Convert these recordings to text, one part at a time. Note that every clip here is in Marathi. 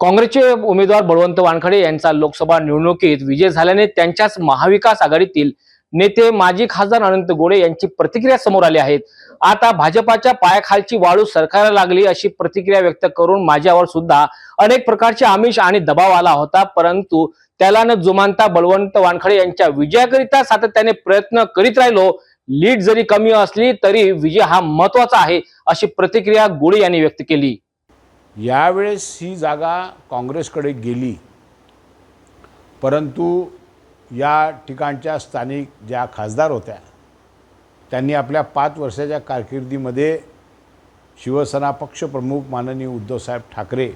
काँग्रेसचे उमेदवार बळवंत वानखडे यांचा लोकसभा निवडणुकीत विजय झाल्याने त्यांच्याच महाविकास आघाडीतील नेते माजी खासदार अनंत गोडे यांची प्रतिक्रिया समोर आली आहेत आता भाजपाच्या पायाखालची वाळू सरकारला लागली अशी प्रतिक्रिया व्यक्त करून माझ्यावर सुद्धा अनेक प्रकारचे आमिष आणि दबाव आला होता परंतु त्याला न जुमानता बळवंत वानखडे यांच्या विजयाकरिता सातत्याने प्रयत्न करीत राहिलो. लीड जरी कमी असली तरी विजय हा महत्त्वाचा आहे अशी प्रतिक्रिया गोडे यांनी व्यक्त केली. यावेळेस ही जागा काँग्रेसकडे गेली. परंतु या ठिकाणच्या स्थानिक ज्या खासदार होत्या त्यांनी आपल्या पाच वर्षाच्या कारकिर्दीमध्ये शिवसेना पक्षप्रमुख माननीय उद्धवसाहेब ठाकरे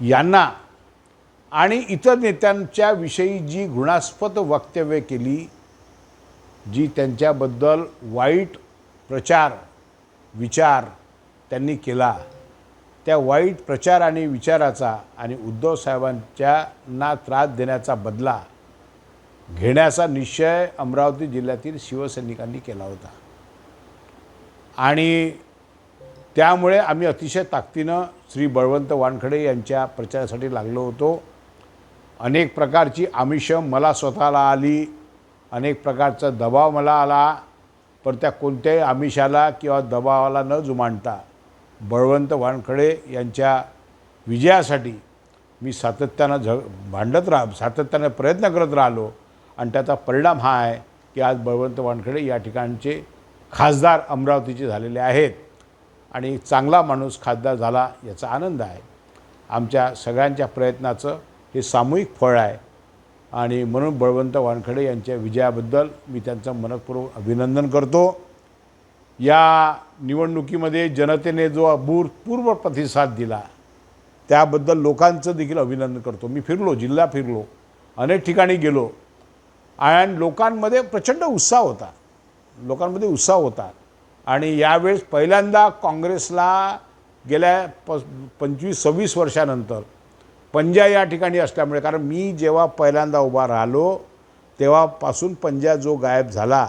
यांना आणि इतर नेत्यांच्या विषयी जी घृणास्पद वक्तव्य केली जी त्यांच्याबद्दल वाईट प्रचार विचार त्यांनी केला. त्या वाईट प्रचार आणि विचाराचा आणि उद्धव साहेबांच्या ना त्रास देण्याचा बदला घेण्याचा निश्चय अमरावती जिल्ह्यातील शिवसैनिकांनी केला होता. आणि त्यामुळे आम्ही अतिशय ताकदीनं श्री बळवंत वानखडे यांच्या प्रचारासाठी लागलो होतो. अनेक प्रकारची आमिषं मला स्वतःला आली अनेक प्रकारचा दबाव मला आला पण त्या कोणत्याही आमिषाला किंवा दबावाला न जुमानता बळवंत वानखडे यांच्या विजयासाठी मी सातत्यानं झ भांडत राह सातत्यानं प्रयत्न करत राहिलो. आणि त्याचा परिणाम हा आहे की आज बळवंत वानखडे या ठिकाणचे खासदार अमरावतीचे झालेले आहेत. आणि एक चांगला माणूस खासदार झाला याचा आनंद आहे. आमच्या सगळ्यांच्या प्रयत्नाचं हे सामूहिक फळ आहे. आणि म्हणून बळवंत वानखडे यांच्या विजयाबद्दल मी त्यांचं मनपूर्वक अभिनंदन करतो. या निवडणुकीमध्ये जनतेने जो अभूतपूर्व प्रतिसाद दिला त्याबद्दल लोकांचं देखील अभिनंदन करतो. मी फिरलो जिल्हा फिरलो अनेक ठिकाणी गेलो. आणि लोकांमध्ये प्रचंड उत्साह होता. लोकांमध्ये उत्साह होता. आणि यावेळेस पहिल्यांदा काँग्रेसला गेल्या प पंचवीस सव्वीस वर्षानंतर पंजा या ठिकाणी असल्यामुळे कारण मी जेव्हा पहिल्यांदा उभा राहिलो तेव्हापासून पंजा जो गायब झाला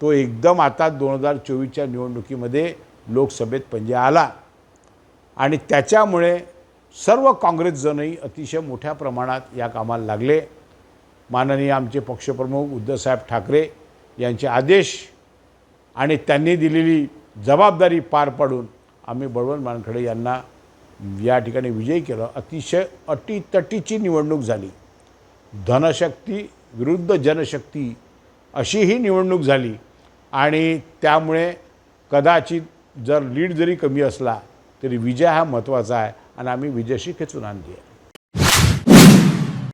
तो एकदम आता दोन हजार चोवीसच्या निवडणुकीमध्ये लोकसभेत पंजे आला. आणि त्याच्यामुळे सर्व काँग्रेसजणही अतिशय मोठ्या प्रमाणात या कामाला लागले. माननीय आमचे पक्षप्रमुख उद्धवसाहेब ठाकरे यांचे आदेश आणि त्यांनी दिलेली जबाबदारी पार पाडून आम्ही बळवंत मानखडे यांना या ठिकाणी विजयी केलं. अतिशय अटीतटीची निवडणूक झाली. धनशक्ती विरुद्ध जनशक्ती अशी ही निवडणूक झाली. आणि त्यामुळे कदाचित जर लीड जरी कमी असला तरी विजय हा महत्त्वाचा आहे. आणि आम्ही विजयशी खेचून आणली आहे.